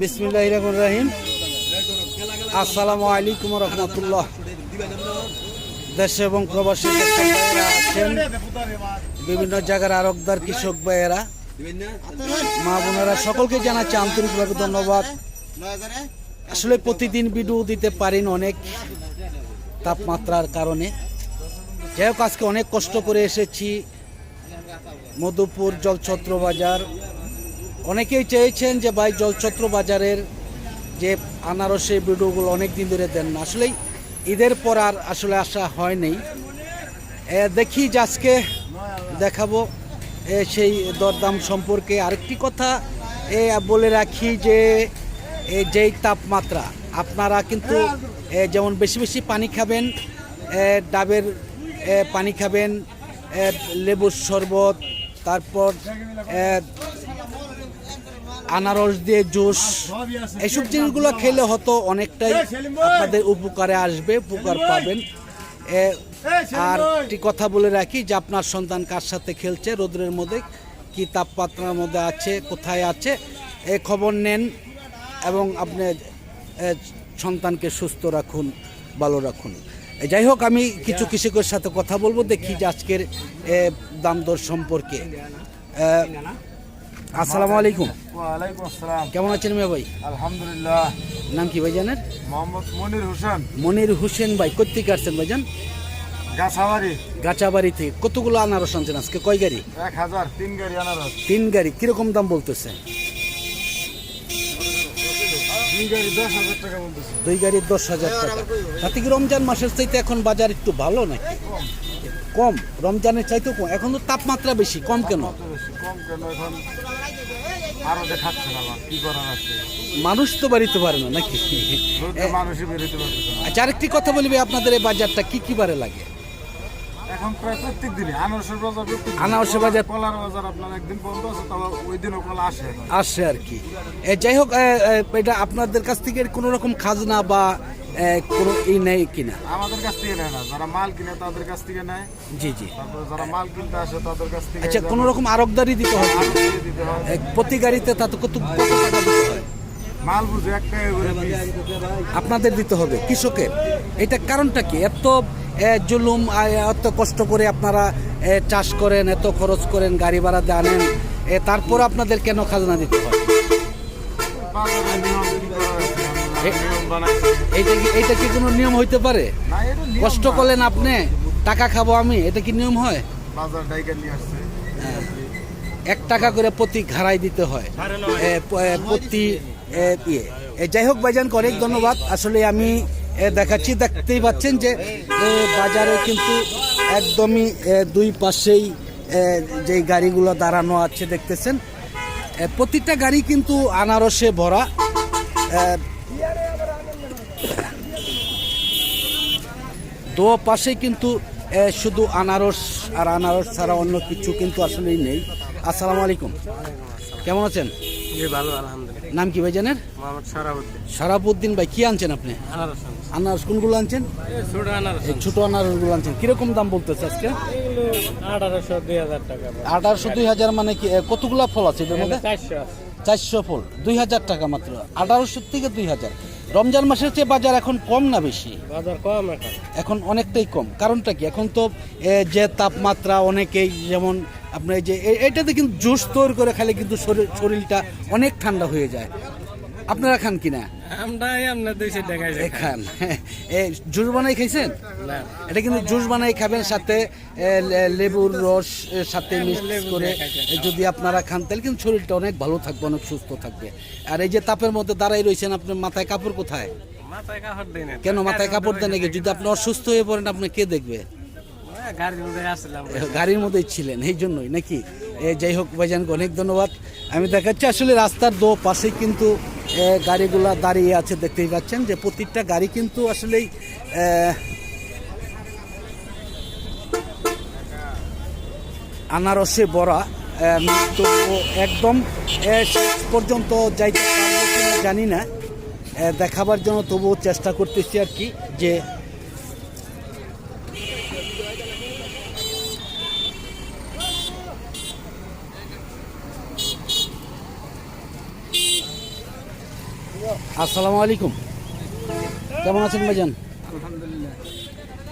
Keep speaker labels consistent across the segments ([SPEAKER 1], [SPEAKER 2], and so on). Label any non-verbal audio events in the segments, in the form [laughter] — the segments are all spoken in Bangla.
[SPEAKER 1] বিসমিল্লাহ রহমান রাহিম। আসসালামু আলাইকুম রহমতুল্লাহ। দেশে এবং প্রবাসী আছেন, বিভিন্ন জায়গার আরকদার কৃষক ভাইয়েরা, মা বোনেরা, সকলকে জানাচ্ছি আন্তরিকভাবে ধন্যবাদ। আসলে প্রতিদিন ভিডিও দিতে পারেন অনেক তাপমাত্রার কারণে। যাই হোক, আজকে অনেক কষ্ট করে এসেছি। মধুপুর জলছত্র বাজার অনেকেই চেয়েছেন যে ভাই জলছত্র বাজারের যে আনারসের ভিডিওগুলো অনেক দিন ধরে দেন না। আসলেই ঈদের পর আর আসলে আসা হয়নি দেখি যে আজকে দেখাবো সেই দরদাম সম্পর্কে আরেকটি কথা। এ, বলে রাখি যে যেই তাপমাত্রা আপনারা কিন্তু যেমন বেশি বেশি পানি খাবেন ডাবের পানি খাবেন লেবুর শরবত তারপর আনারস দিয়ে জুস এইসব জিনিসগুলো খেলে হতো অনেকটাই আপনাদের উপকারে আসবে, উপকার পাবেন। আর একটি কথা বলে রাখি যে আপনার সন্তান কার সাথে খেলছে, রোদ্রের মধ্যে, কি তাপমাত্রার মধ্যে আছে, কোথায় আছে, এ খবর নেন এবং আপনি সন্তানকে সুস্থ রাখুন, ভালো রাখুন। যাই হোক, আমি কিছু কৃষকের সাথে কথা বলব, দেখি যে আজকের দাম দর সম্পর্কে। আসসালামু আলাইকুম।
[SPEAKER 2] ওয়ালাইকুম আসসালাম।
[SPEAKER 1] কেমন আছেন মিয়া ভাই?
[SPEAKER 2] আলহামদুলিল্লাহ।
[SPEAKER 1] নাম কি ভাইজানের
[SPEAKER 2] মোহাম্মদ মনির হোসেন।
[SPEAKER 1] মনির হোসেন ভাই কোথেকে আসছেন ভাইজান
[SPEAKER 2] গাছাবাড়ি।
[SPEAKER 1] গাছাবাড়ি থেকে। কতগুলো আনারস আনছেন আজকে? কয় গাড়ি?
[SPEAKER 2] এক হাজার তিন গাড়ি আনারস।
[SPEAKER 1] তিন গাড়ি। কীরকম দাম বলতেছে?
[SPEAKER 2] দুই গাড়ি দশ হাজার টাকা
[SPEAKER 1] গাড়ির দশ হাজার টাকা। তাতে কি রমজান মাসের চাইতে এখন বাজার একটু ভালো নাকি? কম। রমজানের চাইতে কম। এখন তো তাপমাত্রা বেশি। কম কেন?
[SPEAKER 2] কম কেন? এখন আরও দেখাচ্ছে না কি করার আছে?
[SPEAKER 1] মানুষ তো বাড়িতে পারে না নাকি?
[SPEAKER 2] রোদে মানুষই বেরোতে পারতেছে না।
[SPEAKER 1] আচ্ছা আরেকটি কথা বলবি আপনাদের এই বাজারটা কি কি বারে লাগে?
[SPEAKER 2] এখন প্রায় প্রত্যেক দিনই আনারসের বাজার।
[SPEAKER 1] আনারসের
[SPEAKER 2] কলার বাজার আপনার একদিন বন্ধ আছে ওই দিনও কলা আসে
[SPEAKER 1] আসে আর কি। যাই হোক এটা আপনাদের কাছ থেকে কোনো রকম খাজনা বা কোনো ই নেই কিনা?
[SPEAKER 2] আমাদের কাছ থেকে নেয় না। যারা মাল কিনে তাদের কাছ থেকে নেয়।
[SPEAKER 1] জি জি।
[SPEAKER 2] তারপরে যারা মাল কিনতে আসে তাদের কাছ থেকে
[SPEAKER 1] আচ্ছা কোনো রকম আরকদারি দিতে
[SPEAKER 2] হয়?
[SPEAKER 1] প্রতি গাড়িতে তাতে কত কত টাকা দিতে হয়?
[SPEAKER 2] মাল বুঝে
[SPEAKER 1] আপনাদের দিতে হবে কৃষকের। এটা কারণটা কি? এত জুলুম এত কষ্ট করে আপনারা চাষ করেন এত খরচ করেন গাড়ি ভাড়া আনেন তারপর আপনাদের কেন খাজনা দিতে হয়?
[SPEAKER 2] হয়েছে? আমরা
[SPEAKER 1] এ-
[SPEAKER 2] নিয়ম বানাইছি।
[SPEAKER 1] এইটা কি কি কোনো নিয়ম হইতে পারে
[SPEAKER 2] এটা
[SPEAKER 1] কষ্ট। করলেন আপনি টাকা খাব আমি এটা কি নিয়ম হয়
[SPEAKER 2] আসছে।
[SPEAKER 1] এক টাকা করে প্রতি ঘাড়াই দিতে হয় প্রতি ইয়ে যাই হোক ভাইজানকে অনেক ধন্যবাদ আসলে আমি দেখাচ্ছি দেখতেই পাচ্ছেন যে বাজারে কিন্তু একদমই দুই পাশেই যেই গাড়িগুলো দাঁড়ানো আছে দেখতেছেন প্রতিটা গাড়ি কিন্তু আনারসে ভরা দো পাশে কিন্তু শুধু আনারস আর আনারস ছাড়া অন্য কিছু কিন্তু আসলেই নেই। আসসালামু আলাইকুম। কেমন আছেন?
[SPEAKER 2] ভালো আলহামদুলিল্লাহ।
[SPEAKER 1] নাম কি ভাই জানেন সারাপুদ্দিন ভাই কি আনছেন আপনি?
[SPEAKER 2] আনারস
[SPEAKER 1] কোনগুলো আনছেন?
[SPEAKER 2] ছোট আনারস
[SPEAKER 1] আনারসগুলো আনছেন। কীরকম দাম বলতেছে আজকে?
[SPEAKER 2] আঠারোশো দুই হাজার
[SPEAKER 1] মানে কি কতগুলা ফল আছে।
[SPEAKER 2] চারশো
[SPEAKER 1] ফল। দুই হাজার টাকা মাত্র। আঠারোশো থেকে দুই হাজার। রমজান মাসের চেয়ে বাজার এখন কম না বেশি?
[SPEAKER 2] বাজার কম এখন।
[SPEAKER 1] এখন অনেকটাই কম। কারণটা কি? এখন তো যে তাপমাত্রা অনেকেই যেমন আপনার এই যে এটাতে কিন্তু জুস তৈরি করে খেলে কিন্তু শরীর শরীরটা অনেক ঠান্ডা হয়ে যায়। আপনারা খান কিনা?
[SPEAKER 2] আমরা এমনি দুইশো টাকা
[SPEAKER 1] খান। জুস বানাই খাইছেন? এটা কিন্তু জুস বানাই খাবেন সাথে লেবুর রস সাথে মিক্স করে যদি আপনারা খান তাহলে কিন্তু শরীরটা অনেক ভালো থাকবে অনেক সুস্থ থাকবে। আর এই যে তাপের মধ্যে দাঁড়াই রয়েছেন আপনার মাথায় কাপড় কোথায়? কেন মাথায় কাপড় দেন নাকি? যদি আপনি অসুস্থ হয়ে পড়েন আপনি কে দেখবে?
[SPEAKER 2] গাড়ির মধ্যে
[SPEAKER 1] মধ্যেই ছিলেন এই জন্যই নাকি? যাই হোক ভাইজানকে অনেক ধন্যবাদ। আমি দেখাচ্ছি আসলে রাস্তার দো পাশেই কিন্তু গাড়িগুলা দাঁড়িয়ে আছে, দেখতেই পাচ্ছেন যে প্রতিটা গাড়ি কিন্তু আসলেই আনারসে বড়া তো একদম পর্যন্ত যাইতে জানি না। দেখাবার জন্য তবুও চেষ্টা করতেছি আর কি যে আসসালামু আলাইকুম। কেমন আছেন ভাইজান?
[SPEAKER 2] আলহামদুলিল্লাহ।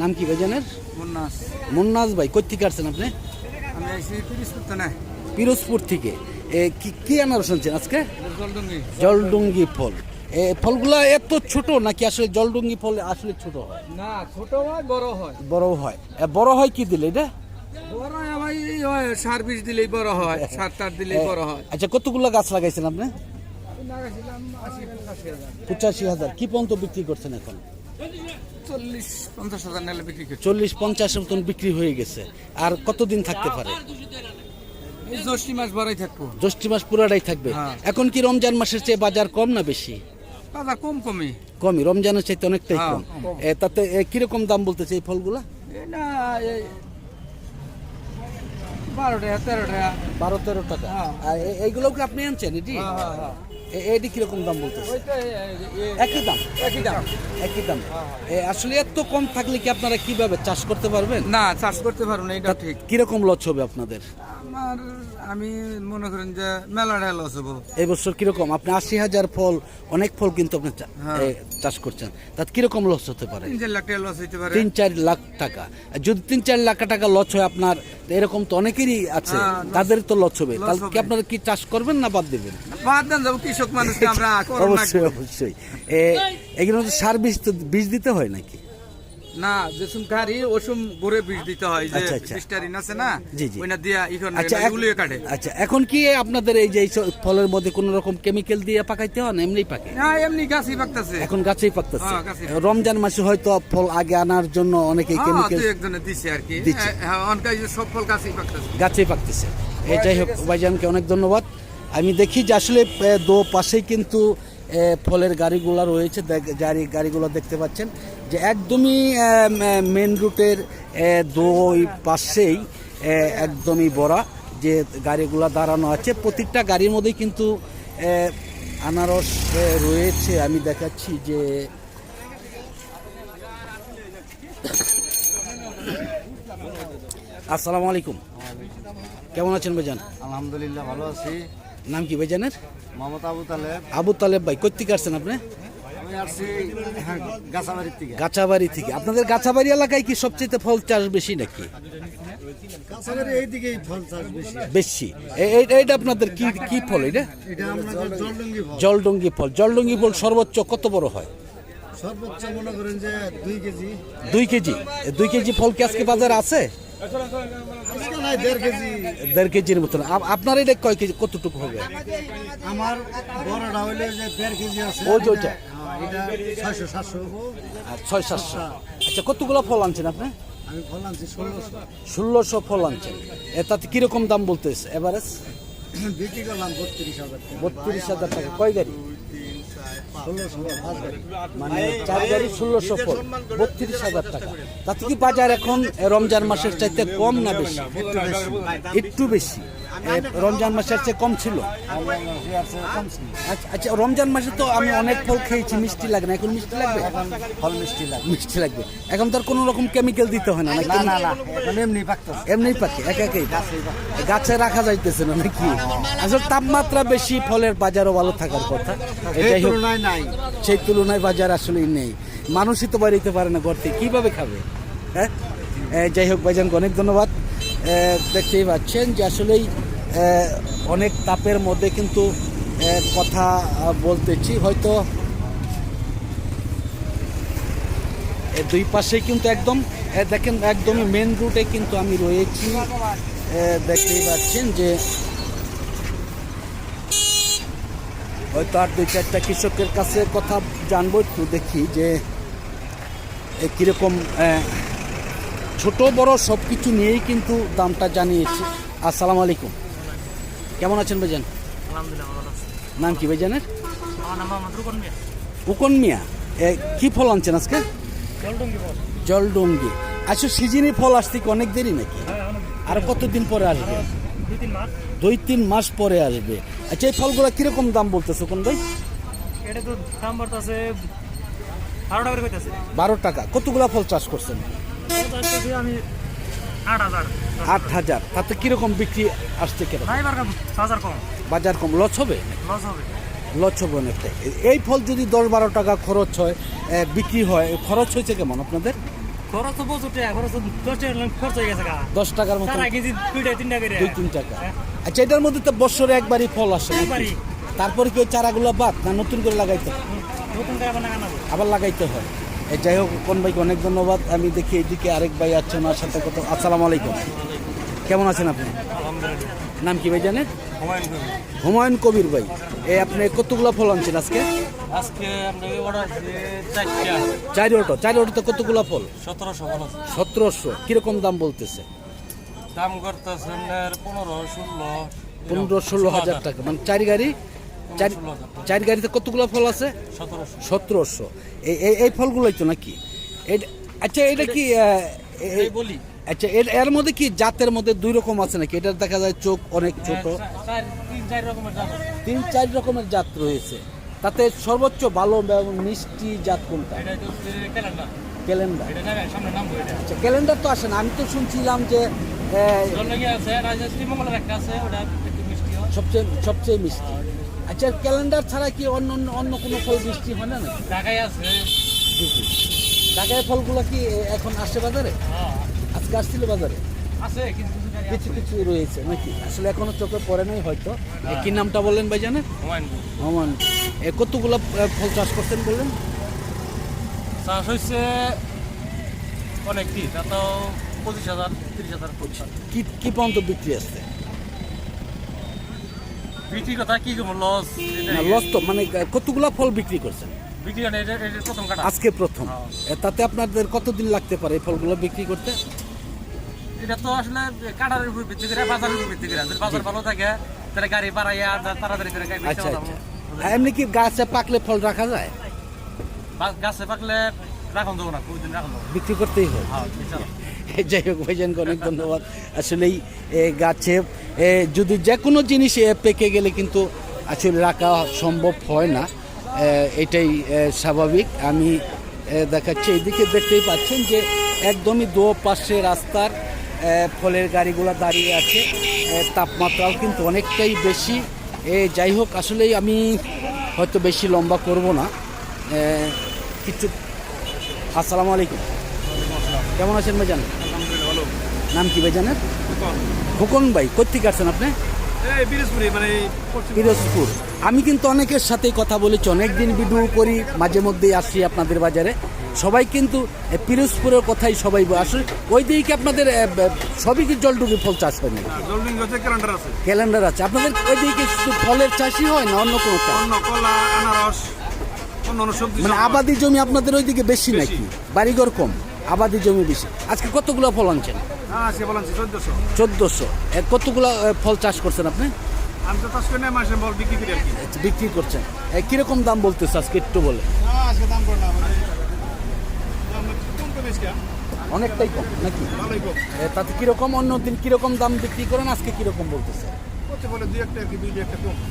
[SPEAKER 1] নাম কি ভাইজানের?
[SPEAKER 2] মুন্নাস।
[SPEAKER 1] মুন্নাজ ভাই কোথেকে আসছেন আপনি?
[SPEAKER 2] আমি আইসি তিরিশ করতে না
[SPEAKER 1] পিরোজপুর থেকে। এ, কি কি আনারস আনছেন আজকে?
[SPEAKER 2] জলডুঙ্গি।
[SPEAKER 1] জলডুঙ্গি ফল। এ ফলগুলা এত ছোট নাকি আসলে জলডুঙ্গি ফল আসলে ছোট হয়?
[SPEAKER 2] না ছোট হয় বড় হয়।
[SPEAKER 1] বড় হয়। এ, বড় হয় কি দিলে এটা?
[SPEAKER 2] বড় হয় ভাই এই হয় সার বীজ দিলেই বড় হয় [laughs] সার টার দিলেই বড় হয়।
[SPEAKER 1] আচ্ছা কতগুলো গাছ লাগাইছেন আপনি?
[SPEAKER 2] পঁচাশি হাজার।
[SPEAKER 1] কি পর্যন্ত বিক্রি করছেন এখন?
[SPEAKER 2] চল্লিশ পঞ্চাশ
[SPEAKER 1] মতন বিক্রি হয়ে গেছে। আর কতদিন থাকতে পারে?
[SPEAKER 2] জ্যৈষ্ঠী মাস বড়াই থাকব
[SPEAKER 1] জ্যৈষ্ঠী মাস পুরাটাই থাকবে।
[SPEAKER 2] হ্যাঁ।
[SPEAKER 1] এখন কি রমজান মাসের চেয়ে বাজার কম না বেশি?
[SPEAKER 2] বাজার কম কমই।
[SPEAKER 1] কমই রমজানের চাইতে অনেকটাই
[SPEAKER 2] হ্যাঁ,
[SPEAKER 1] কম। তাতে কীরকম দাম বলতেছে এই ফলগুলা?
[SPEAKER 2] বারো টাকা তেরো টাকা।
[SPEAKER 1] বারো তেরো টাকা।
[SPEAKER 2] হ্যাঁ।
[SPEAKER 1] এইগুলো কি আপনি আনছেন এটি? এটি কীরকম দাম বলতেছে? একই দাম?
[SPEAKER 2] একই দাম।
[SPEAKER 1] একই দাম। আসলে এত কম থাকলে কি আপনারা কীভাবে চাষ করতে পারবেন?
[SPEAKER 2] না চাষ করতে পারব না এটা ঠিক।
[SPEAKER 1] কীরকম লস হবে আপনাদের?
[SPEAKER 2] আমার আমি মনে করেন যে মেলাটা লস হব।
[SPEAKER 1] এই বছর কীরকম? আপনি আশি হাজার ফল অনেক ফল কিন্তু আপনি
[SPEAKER 2] হ্যাঁ।
[SPEAKER 1] চাষ করছেন। তাতে কীরকম লস হতে পারে?
[SPEAKER 2] তিন চার লাখ টাকা লস হইতে পারে।
[SPEAKER 1] তিন চার লাখ টাকা। যদি তিন চার লাখ টাকা লস হয় আপনার এরকম তো অনেকেরই আছে।
[SPEAKER 2] হ্যাঁ,
[SPEAKER 1] তাদের তো লস হবে। তাহলে কি আপনারা কি চাষ করবেন না বাদ দেবেন?
[SPEAKER 2] বাদ দেন যাব কৃষক মানুষ [laughs] আমরা
[SPEAKER 1] অবশ্যই অবশ্যই। এগুলো সার বীজ তো বীজ দিতে হয় নাকি?
[SPEAKER 2] না যেসম ওসম গড়ে বীজ দিতে হয় যে
[SPEAKER 1] আচ্ছা, আচ্ছা।
[SPEAKER 2] আছে না। ওইনা দিয়া ইখন
[SPEAKER 1] আচ্ছা
[SPEAKER 2] গুলিয়ে কাটে।
[SPEAKER 1] আচ্ছা এখন কি আপনাদের এই যে ফলের মধ্যে কোনো রকম কেমিক্যাল দিয়ে পাকাইতে হয় না? এমনি পাকে?
[SPEAKER 2] না এমনি গাছই পাকতাছে।
[SPEAKER 1] এখন গাছেই পাকতেছে।
[SPEAKER 2] হ্যাঁ,
[SPEAKER 1] রমজান মাসে হয়তো ফল আগে আনার জন্য অনেকে
[SPEAKER 2] হ্যাঁ
[SPEAKER 1] কেমিক্যাল
[SPEAKER 2] একজনে দিছে আর কি।
[SPEAKER 1] দিচ্ছে।
[SPEAKER 2] হ্যাঁ অনকাই যে সব ফল গাছই পাকতাছে।
[SPEAKER 1] গাছেই পাকতেছে। এটাই হোক ভাইজানকে অনেক ধন্যবাদ। আমি দেখি যে আসলে দো পাশেই কিন্তু ফলের গাড়িগুলো রয়েছে। গাড়ি, গাড়িগুলো দেখতে পাচ্ছেন। যে একদমই মেন রুটের দুই পাশেই একদমই বড়া যে গাড়িগুলো দাঁড়ানো আছে। প্রত্যেকটা গাড়ির মধ্যেই কিন্তু আনারস রয়েছে। আমি দেখাচ্ছি যে, আসসালামু আলাইকুম। কেমন আছেন ভাইজান?
[SPEAKER 2] আলহামদুলিল্লাহ, ভালো আছি।
[SPEAKER 1] নাম কি ভাইজানের?
[SPEAKER 2] মোহাম্মদ আবু তালেব।
[SPEAKER 1] আবু তালেব ভাই কোথেকে আসছেন আপনি?
[SPEAKER 2] থেকে।
[SPEAKER 1] গাছাবাড়ি থেকে। আপনাদের গাছাবাড়ি এলাকায় কি সবচেয়ে ফল চাষ বেশি নাকি?
[SPEAKER 2] বেশি।
[SPEAKER 1] আপনাদের কি কি ফল এটা?
[SPEAKER 2] এটা জলডঙ্গি ফল।
[SPEAKER 1] জলডঙ্গি ফল। সর্বোচ্চ কত বড় হয়?
[SPEAKER 2] সর্বোচ্চ মনে করেন যে দুই কেজি।
[SPEAKER 1] দুই কেজি। দুই কেজি ফল কি আজকে বাজারে আছে?
[SPEAKER 2] দেড়
[SPEAKER 1] কেজির মতন। আপনার এটা কয় কেজি কতটুকু হবে?
[SPEAKER 2] আমার বড়টা হইলে যে দেড় কেজি আছে।
[SPEAKER 1] ওই যে ওইটা।
[SPEAKER 2] হ্যাঁ, ছয়শো সাতশো।
[SPEAKER 1] ছয় সাতশো। আচ্ছা কতগুলো ফল আনছেন আপনি?
[SPEAKER 2] ষোলোশো
[SPEAKER 1] ফল আনছেন। এ তাতে কীরকম দাম বলতেছে? এভারেজ?
[SPEAKER 2] বিক্রি করলাম বত্রিশ হাজার টাকা।
[SPEAKER 1] বত্রিশ হাজার টাকা। কয় গাড়ি? মানে তাতে কি বাজার এখন রমজান মাসের চাইতে কম না বেশি? একটু বেশি। রমজান মাসের চেয়ে কম ছিল। আচ্ছা আচ্ছা রমজান মাসে তো আমি অনেক ফল খেয়েছি মিষ্টি লাগে না। এখন মিষ্টি লাগবে?
[SPEAKER 2] ফল মিষ্টি লাগে
[SPEAKER 1] মিষ্টি লাগবে। এখন তো আর কোনো রকম কেমিক্যাল দিতে হয় না
[SPEAKER 2] না না না এমনি পাকতেছে।
[SPEAKER 1] এমনি পাকে একা একাই গাছে রাখা যাইতেছে না নাকি? আসলে তাপমাত্রা বেশি ফলের বাজারও ভালো থাকার কথা। এটাই
[SPEAKER 2] তুলনায় নাই।
[SPEAKER 1] সেই তুলনায় বাজার আসলেই নেই। মানুষই তো বাড়িতে পারে না ঘর থেকে। কীভাবে খাবে? হ্যাঁ? যাই হোক ভাইজানকে অনেক ধন্যবাদ। দেখতেই পাচ্ছেন যে আসলেই অনেক তাপের মধ্যে কিন্তু কথা বলতেছি। হয়তো দুই পাশে কিন্তু একদম দেখেন একদমই মেন রুটে কিন্তু আমি রয়েছি। দেখতেই পাচ্ছেন যে হয়তো আর দুই চারটা কৃষকের কাছে কথা জানব, একটু দেখি যে কীরকম ছোট বড় সব কিছু নিয়েই কিন্তু দামটা জানিয়েছি। আসসালামু আলাইকুম। কেমন আছেন ভাইজান?
[SPEAKER 3] আলহামদুলিল্লাহ ভালো আছি।
[SPEAKER 1] নাম কি ভাইজানের?
[SPEAKER 3] আমার নাম মোহাম্মদ রুকন মিয়া।
[SPEAKER 1] উকন মিয়া। কি ফল আনছেন আজকে?
[SPEAKER 3] জলডঙ্গি
[SPEAKER 1] আচ্ছা সিজনে ফল আসতে কি অনেক দেরি নাকি? আর কতদিন পরে আসবে?
[SPEAKER 3] দুই তিন মাস।
[SPEAKER 1] দুই তিন মাস পরে আসবে। আচ্ছা এই ফলগুলো কীরকম দাম বলতেছে কোন ভাই?
[SPEAKER 3] এটা তো দাম বারো টাকা
[SPEAKER 1] বারো টাকা। কতগুলা ফল চাষ করছেন?
[SPEAKER 3] আমি আট হাজার।
[SPEAKER 1] আট হাজার। তাতে কীরকম বিক্রি আসছে কেন
[SPEAKER 3] কম।
[SPEAKER 1] বাজার কম। লস হবে?
[SPEAKER 3] লস হবে।
[SPEAKER 1] অনেকটাই। এই ফল যদি দশ বারো টাকা খরচ হয় বিক্রি হয় খরচ হয়েছে কেমন আপনাদের?
[SPEAKER 3] খরচ টাকা খরচ দশ টাকা খরচ হয়ে গেছে
[SPEAKER 1] দশ টাকার মতো।
[SPEAKER 3] কেজি দুইটা তিনটা করে।
[SPEAKER 1] দুই তিন টাকা। আচ্ছা এটার মধ্যে তো বছরে একবারই ফল আসে। তারপরে কি ওই চারাগুলো বাদ না নতুন করে লাগাইতে হয়?
[SPEAKER 3] নতুন টাকা
[SPEAKER 1] আবার লাগাইতে হয়। যাই হোক কোন ভাইকে অনেক ধন্যবাদ। আমি দেখি এদিকে আরেক ভাই আছে ওনার সাথে কত আসসালামু আলাইকুম। কেমন আছেন আপনি? নাম কি ভাই জানেন?
[SPEAKER 3] হুমায়ুন কবির।
[SPEAKER 1] ভাই। এ আপনি কতগুলো ফল আনছেন আজকে? চারি অটো। চারি অটোতে কতগুলো ফল?
[SPEAKER 3] সতেরোশো
[SPEAKER 1] সতেরোশো। কীরকম দাম বলতেছে?
[SPEAKER 3] দাম করতেছেন পনেরো ষোলো
[SPEAKER 1] পনেরো ষোলো হাজার। টাকা। মানে চারি গাড়ি চারি চারি গাড়িতে কতগুলো ফল আছে?
[SPEAKER 3] সতেরোশো।
[SPEAKER 1] এই এই- ফলগুলোই তো নাকি? আচ্ছা এটা কি
[SPEAKER 3] বলি।
[SPEAKER 1] আচ্ছা এর এর মধ্যে কি জাতের মধ্যে দুই রকম আছে নাকি? এটা দেখা যায় চোখ অনেক ছোট।
[SPEAKER 3] তিন চার রকমের
[SPEAKER 1] তিন চার রকমের জাত রয়েছে। তাতে সর্বোচ্চ ভালো এবং মিষ্টি জাত কোনটা?
[SPEAKER 3] ক্যালেন্ডার।
[SPEAKER 1] আচ্ছা ক্যালেন্ডার তো আসে না। আমি তো শুনছিলাম যে
[SPEAKER 3] হয়
[SPEAKER 1] সবচেয়ে সবচেয়ে মিষ্টি। আচ্ছা ক্যালেন্ডার ছাড়া কি অন্য অন্য অন্য কোনো ফল মিষ্টি হয় না নাকি?
[SPEAKER 3] ঢাকায় আছে।
[SPEAKER 1] ঢাকায় ফলগুলো কি এখন আসছে বাজারে?
[SPEAKER 3] হ্যাঁ,
[SPEAKER 1] আজকে আসছিল বাজারে?
[SPEAKER 3] আছে কিছু কিছু
[SPEAKER 1] রয়েছে নাকি? আসলে এখনও চোখে পড়ে নাই হয়তো। এ কি নামটা বললেন ভাই
[SPEAKER 3] হুমায়ুন।
[SPEAKER 1] রহমান এ কতগুলো ফল চাষ করতেন বললেন?
[SPEAKER 3] চাষ হচ্ছে অনেক কি তা তো পঁচিশ হাজার তিরিশ হাজার
[SPEAKER 1] কি কি পর্যন্ত বিক্রি আসছে?
[SPEAKER 3] বিক্রি কথা কি লস?
[SPEAKER 1] লস তো মানে কতগুলো ফল বিক্রি করছেন?
[SPEAKER 3] বিক্রি হয় প্রথম কাটা।
[SPEAKER 1] আজকে প্রথম। তাতে আপনাদের কতদিন লাগতে পারে এই ফলগুলো বিক্রি করতে?
[SPEAKER 3] এটা তো আসলে কাটার উপর ভিত্তি করে বাজারের উপর ভিত্তি করে। যদি বাজার ভালো থাকে তাহলে গাড়ি বাড়াইয়া যা- তাড়াতাড়ি করে
[SPEAKER 1] আচ্ছা আচ্ছা। এমনি কি গাছে পাকলে ফল রাখা যায়?
[SPEAKER 3] গাছে পাকলে রাখন দেবো না দিন রাখন
[SPEAKER 1] বিক্রি করতেই হয়।
[SPEAKER 3] হ্যাঁ। [laughs]
[SPEAKER 1] যাই হোক ভাইজানকে অনেক ধন্যবাদ। আসলেই গাছে যদি যে কোনো জিনিস পেকে গেলে কিন্তু আসলে রাখা সম্ভব হয় না। এটাই স্বাভাবিক। আমি দেখাচ্ছি এইদিকে দেখতেই পাচ্ছেন যে একদমই দো পাশে রাস্তার ফলের গাড়িগুলো দাঁড়িয়ে আছে। তাপমাত্রাও কিন্তু অনেকটাই বেশি। এ, যাই হোক আসলেই আমি হয়তো বেশি লম্বা করব না। কিছু আসসালামু আলাইকুম। কেমন আছেন ভাইজান? নাম কি ভাইজানের খোকন ভাই কোথেকে আসছেন আপনি?
[SPEAKER 2] বিরেশপুরি মানে
[SPEAKER 1] পিরোজপুর আমি কিন্তু অনেকের সাথেই কথা বলেছি অনেকদিন ভিডিও করি মাঝে মধ্যেই আসি আপনাদের বাজারে। সবাই কিন্তু পিরোজপুরের কথাই সবাই। আসলে ওই দিকে কি আপনাদের সবই কি জলটুকু ফল চাষ হয়
[SPEAKER 2] ক্যালেন্ডার আছে।
[SPEAKER 1] আপনাদের ওই দিকে শুধু ফলের চাষই হয় না অন্য কোনো চাষ? মানে আবাদি জমি আপনাদের ওইদিকে বেশি। নাকি? বাড়িঘর কম? আবাদি জমি বেশি আজকে কতগুলো ফল আনছেন?
[SPEAKER 2] হ্যাঁ চোদ্দশো।
[SPEAKER 1] কতগুলো ফল চাষ করছেন আপনি?
[SPEAKER 2] বিক্রি
[SPEAKER 1] আচ্ছা, বিক্রি করছেন। কীরকম দাম বলতেছে আজকে একটু বলে
[SPEAKER 2] মানে বেশি
[SPEAKER 1] অনেকটাই কম নাকি? তাতে কীরকম অন্য দিন কীরকম দাম বিক্রি করেন আজকে কীরকম বলতেছে?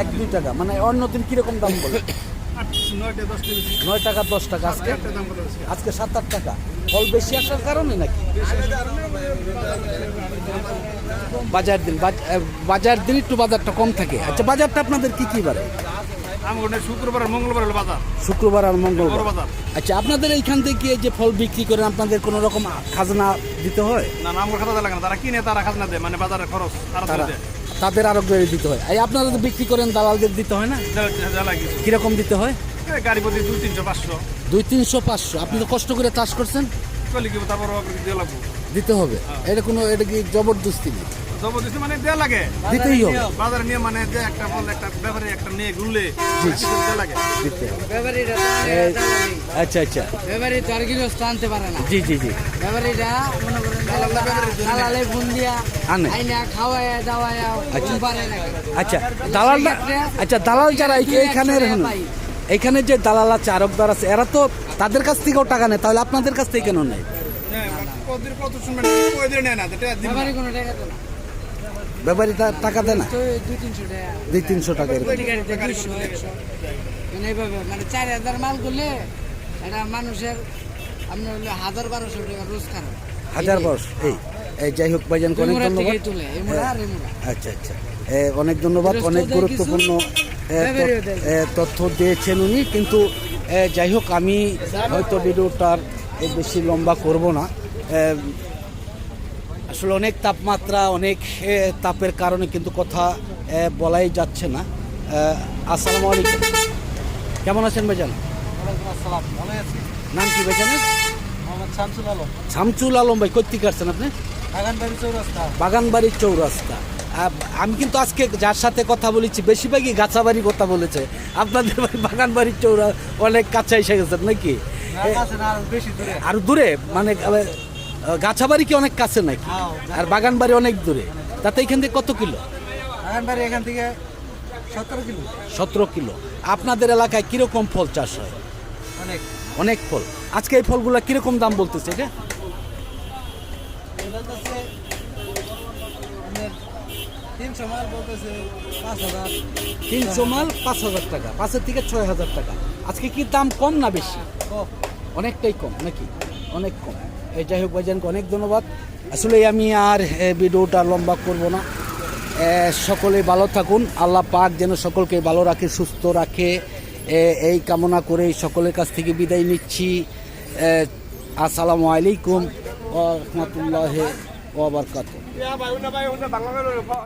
[SPEAKER 1] এক দুই টাকা। মানে অন্য দিন কীরকম দাম বলে নয় টাকা দশ টাকা আজকে? আজকে সাত আট টাকা। ফল বেশি আসার কারণে নাকি? বাজার দিন বাজার দিন একটু বাজারটা কম থাকে। আচ্ছা বাজারটা আপনাদের কি কি বারে
[SPEAKER 2] শুক্রবার আর মঙ্গলবার হলো বাজার।
[SPEAKER 1] শুক্রবার আর মঙ্গলবার।
[SPEAKER 2] বাজার।
[SPEAKER 1] আচ্ছা আপনাদের এইখান থেকে যে ফল বিক্রি করেন আপনাদের কোনো রকম খাজনা দিতে হয়?
[SPEAKER 2] না না আমার খাতা লাগে না। তারা কিনে তারা খাজনা দেয় মানে বাজারের খরচ তারা
[SPEAKER 1] তাদের আরও দিতে হয়। এই আপনারা তো বিক্রি করেন দালালদের দিতে হয় না? কীরকম দিতে হয়?
[SPEAKER 2] গাড়ি প্রতি দুই তিনশো পাঁচশো?
[SPEAKER 1] দুই তিনশো পাঁচশো। আপনি তো কষ্ট করে চাষ করছেন?
[SPEAKER 2] চলে তারপর দিয়ে লাগবো।
[SPEAKER 1] দিতে হবে। এটা কোনো এটা কি জবরদস্তি নেই
[SPEAKER 2] জবরদস্তি মানে দেয়া লাগে।
[SPEAKER 1] দিতেই হবে।
[SPEAKER 2] বাজারে নিয়ে মানে যে একটা বল একটা ব্যাপারে একটা নিয়ে ঘুরলে দেয়া লাগে।
[SPEAKER 1] দিতে হবে। এই, আচ্ছা আচ্ছা।
[SPEAKER 4] ব্যাপারী তো আর গৃহস্থ আনতে পারে না।
[SPEAKER 1] জি জি জি।
[SPEAKER 4] ব্যাপারীরা মনে করেন দালালে ফোন দিয়া
[SPEAKER 1] আনে।
[SPEAKER 4] আইনা খাওয়ায়া দাওয়ায়া
[SPEAKER 1] আচ্ছা। আচ্ছা দালাল আচ্ছা দালাল যারা এইখানে এইখানে যে দালাল আছে আরবদার আছে এরা তো তাদের কাছ থেকেও টাকা নেয় তাহলে আপনাদের কাছ থেকে কেন নেয়?
[SPEAKER 2] হ্যাঁ,
[SPEAKER 4] ব্যাপারী টাকা
[SPEAKER 1] দেয় না।
[SPEAKER 4] তো দুই তিনশো টাকা। মানে এইভাবে মানে চার হাজার মাল করলে এটা মানুষের আপনার হাজার বারোশো টাকা রোজগার
[SPEAKER 1] হাজার বর্ষ এই এই। যাই হোক ভাইজান অনেক ধন্যবাদ। আচ্ছা আচ্ছা। অনেক ধন্যবাদ অনেক গুরুত্বপূর্ণ তথ্য-। এ, তথ্য দিয়েছেন উনি। কিন্তু যাই হোক আমি হয়তো ভিডিওটার বেশি লম্বা করব না। আসলে অনেক তাপমাত্রা অনেক তাপের কারণে কিন্তু কথা বলাই যাচ্ছে না। আসসালামু আলাইকুম। কেমন আছেন ভাইজান?
[SPEAKER 3] আসসালাম ভালো আছি।
[SPEAKER 1] নাম কি ভাইজানের?
[SPEAKER 3] শামসুল আলম।
[SPEAKER 1] শামসুল আলম ভাই কোথেকে আসছেন আপনি? বাগানবাড়ির চৌরাস্তা। আমি কিন্তু আজকে যার সাথে কথা বলেছি বেশিরভাগই গাছাবাড়ির কথা বলেছে। আপনাদের বাগানবাড়ির চৌরা অনেক কাছে এসে গেছেন নাকি?
[SPEAKER 3] দূরে।
[SPEAKER 1] আর দূরে? মানে গাছাবাড়ি কি অনেক কাছে নাকি?
[SPEAKER 3] হ্যাঁ,
[SPEAKER 1] আর বাগানবাড়ি অনেক দূরে। তাতে এখান থেকে কত কিলো?
[SPEAKER 3] বাগানবাড়ি এখান থেকে সতেরো কিলো।
[SPEAKER 1] সতেরো কিলো। আপনাদের এলাকায় কীরকম ফল চাষ হয়?
[SPEAKER 3] অনেক।
[SPEAKER 1] অনেক ফল। আজকে এই ফলগুলা কীরকম দাম বলতেছে এটা?
[SPEAKER 3] তিনশো মাল পাঁচ হাজার।
[SPEAKER 1] টাকা পাঁচের থেকে ছয় হাজার টাকা। আজকে কি দাম কম না বেশি? অনেকটাই কম নাকি? অনেক কম। এই যাই হোক ভাইজানকে অনেক ধন্যবাদ। আসলে আমি আর ভিডিওটা লম্বা করব না। সকলে ভালো থাকুন। আল্লাহ পাক যেন সকলকে ভালো রাখে সুস্থ রাখে। এই কামনা করে সকলের কাছ থেকে বিদায় নিচ্ছি। আসসালামু আলাইকুম ও রহমতুল্লাহ ওবরকাত